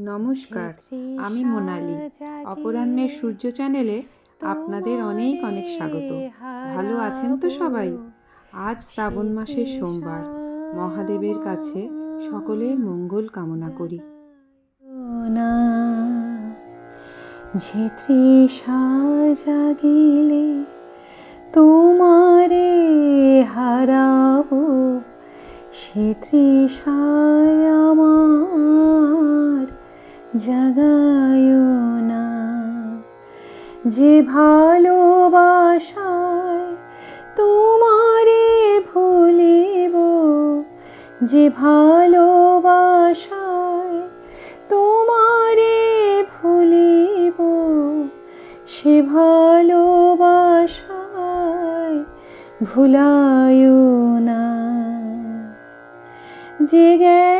নমস্কার, আমি মোনালি। অপরাহ্নের সূর্য চ্যানেলে আপনাদের অনেক অনেক স্বাগত। ভালো আছেন তো সবাই? আজ শ্রাবণ মাসের সোমবার। মহাদেবের কাছে সকলের মঙ্গল কামনা করি। জাগিলে তোমারে হারাবো। সে তৃষায় জাগায় না যে ভালোবাসায় তোমারে ভুলিব, যে ভালোবাসায় তোমারে ভুলিব, সে ভালোবাসায় ভুলায় না যে জ্ঞানের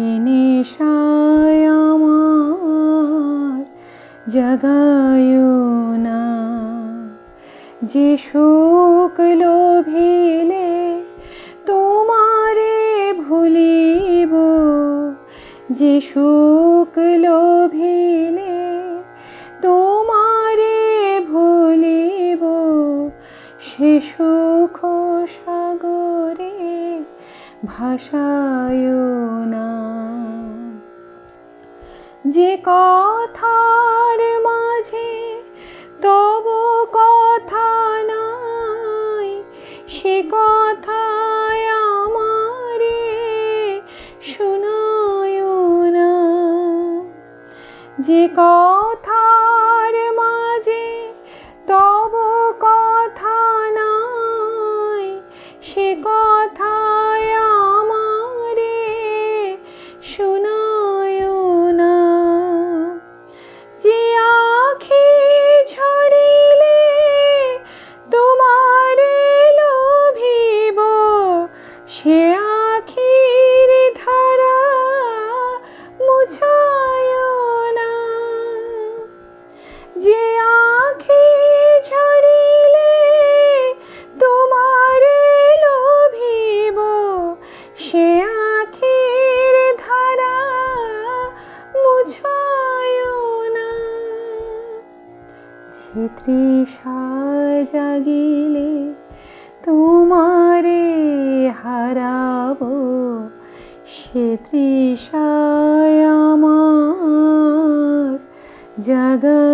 নেশায় আমার জাগায় না। যে শোক লোভিলে তোমারে ভুলিব, যে শোক লোভিলে তোমারে ভুলিব, সে সুখ সাগরে ভাসায় কথার মাঝে তবু কথা নাই। সে কথায় আমারে শোনায় না। যে কথার তৃষা জাগিলে তোমারে হারাব। সে তৃষায় আমার জাগা